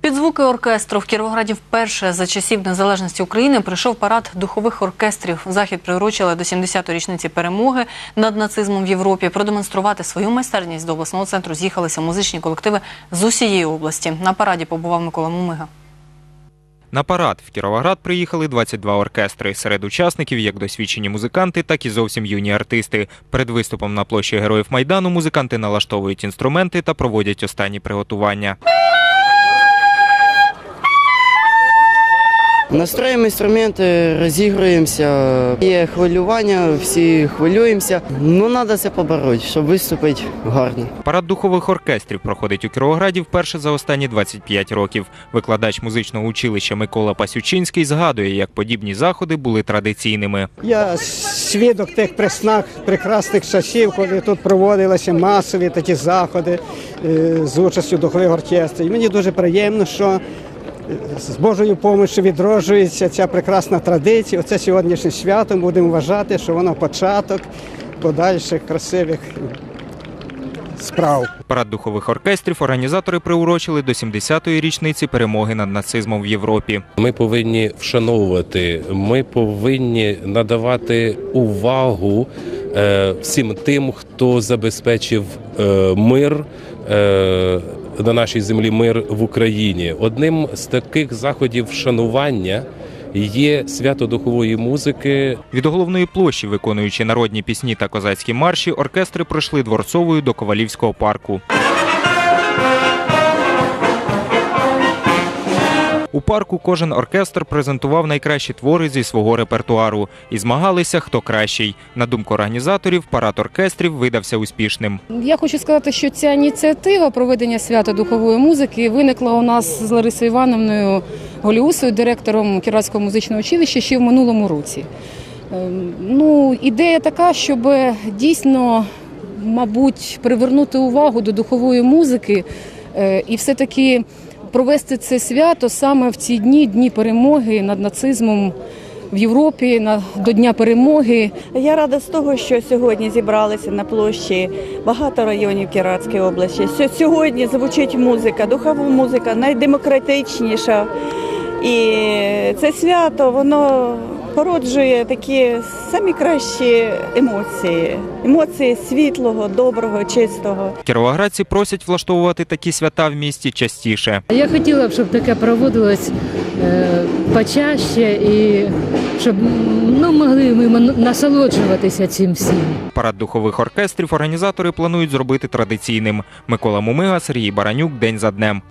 Під звуки оркестру в Кіровограді вперше за часів незалежності України прийшов парад духових оркестрів. Захід приурочили до 70-ї річниці перемоги над нацизмом в Європі. Продемонструвати свою майстерність до обласного центру з'їхалися музичні колективи з усієї області. На параді побував Микола Мумига. На парад в Кіровоград приїхали 22 оркестри. Серед учасників як досвідчені музиканти, так і зовсім юні артисти. Перед виступом на площі Героїв Майдану музиканти налаштовують інструменти та проводять останні приготування. Настроїмо інструменти, розігруємося. Є хвилювання, всі хвилюємося. Ну, треба це побороти, щоб виступити гарно. Парад духових оркестрів проходить у Кіровограді вперше за останні 25 років. Викладач музичного училища Микола Пасючинський згадує, як подібні заходи були традиційними. Я свідок тих преснах прекрасних часів, коли тут проводилися масові такі заходи е, з участю духових оркестрів. І мені дуже приємно, що з Божою допомогою відроджується ця прекрасна традиція. Оце сьогоднішнє свято будемо вважати, що воно початок подальших красивих справ. Парад духових оркестрів організатори приурочили до 70-ї річниці перемоги над нацизмом в Європі. Ми повинні вшановувати, ми повинні надавати увагу е, всім тим, хто забезпечив е, мир. На нашій землі мир в Україні. Одним з таких заходів вшанування є свято духової музики. Від головної площі, виконуючи народні пісні та козацькі марші, оркестри пройшли дворцовою до Ковалівського парку. У парку кожен оркестр презентував найкращі твори зі свого репертуару і змагалися, хто кращий. На думку організаторів, парад оркестрів видався успішним. Я хочу сказати, що ця ініціатива проведення свята духової музики виникла у нас з Ларисою Івановною Голіусою, директором Кіровського музичного училища ще в минулому році. Ем, Ну, ідея така, щоб дійсно, мабуть, привернути увагу до духової музики е, і все-таки провести це свято саме в ці дні, дні перемоги над нацизмом в Європі, на, до Дня перемоги. Я рада з того, що сьогодні зібралися на площі багато районів Кіратської області. Сьо- Сьогодні звучить музика, духова музика найдемократичніша. І це свято воно породжує такі самі кращі емоції. Емоції світлого, доброго, чистого. Кіровоградці просять влаштовувати такі свята в місті частіше. Я хотіла б, щоб таке проводилось е, почаще і щоб ну, могли ми насолоджуватися цим всім. Парад духових оркестрів організатори планують зробити традиційним. Микола Мумига, Сергій Баранюк. День за днем.